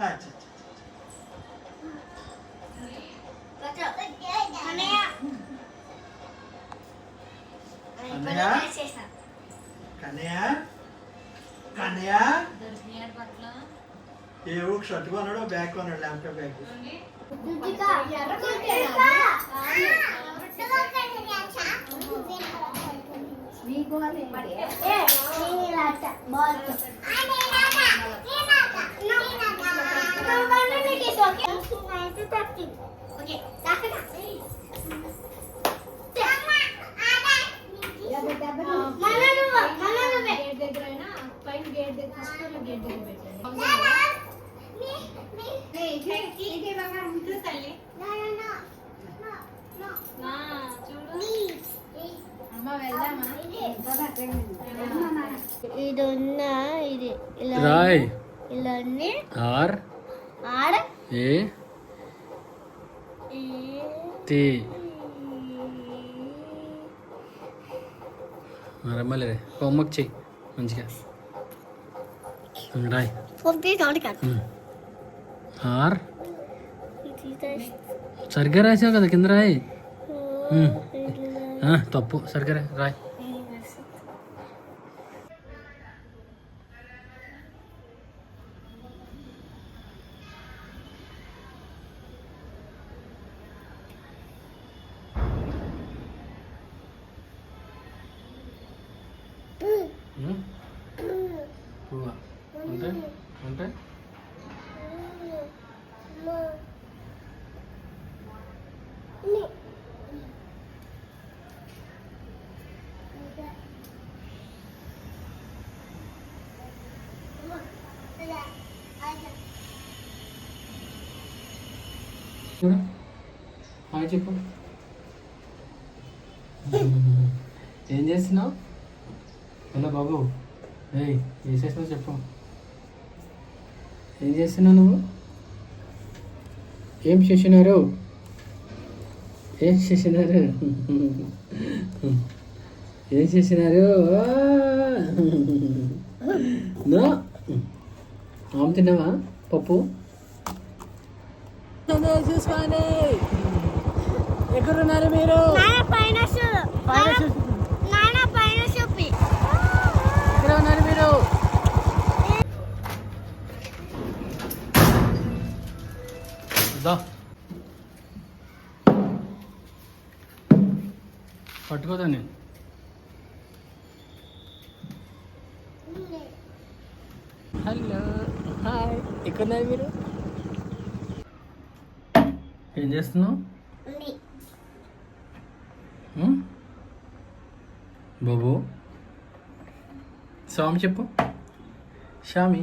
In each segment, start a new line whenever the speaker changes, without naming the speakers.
అచ్చా, అచ్చా. అన్నయ్య ఏ ఊరికి షర్ట్ కొన్నాడు బ్యాగ్ కొన్నాడు ల్యాప్టాప్ బ్యాగ్?
గేట్
ಇದೊಂದ
ಇದೆ ಇಲ್ಲ
ಆರ್
ಆರ್
ಎ తి రమ్మలే హోంవర్క్ చెయ్యి. మంచిగా. రాయ్. ఆర్. సరిగ్గా రాసావు కదా కింద రాయి. తప్పు. సరిగ్గా రాయ్. అంటే అంటే హాయ్ చెప్పు. ఏం చేస్తున్నావు? హలో బాబు? ఏయ్ ఏం చేస్తున్నావు చెప్పు. ఏం చేస్తున్నావు నువ్వు? ఏం చేసినారు ఏం చేసినారు ఏం చేసినారు! నో. ఆమె తిన్నావా? పప్పు? చూసుకోండి. ఎక్కడున్నారు మీరు?
పైన
దా. పట్టుకోదా నేను? Hello hi. ఎక్కడున్నారు మీరు? ఏం చేస్తున్నావు? బాబు? స్వామి చెప్పు. షామి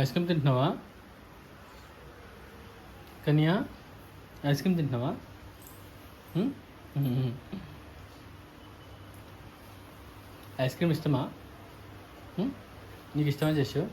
ఐస్ క్రీమ్ తింటున్నావా? కన్యా ఐస్ క్రీమ్ తింటున్నావా? ఐస్ క్రీమ్ ఇష్టమా? నీకు ఇష్టమా చేసావు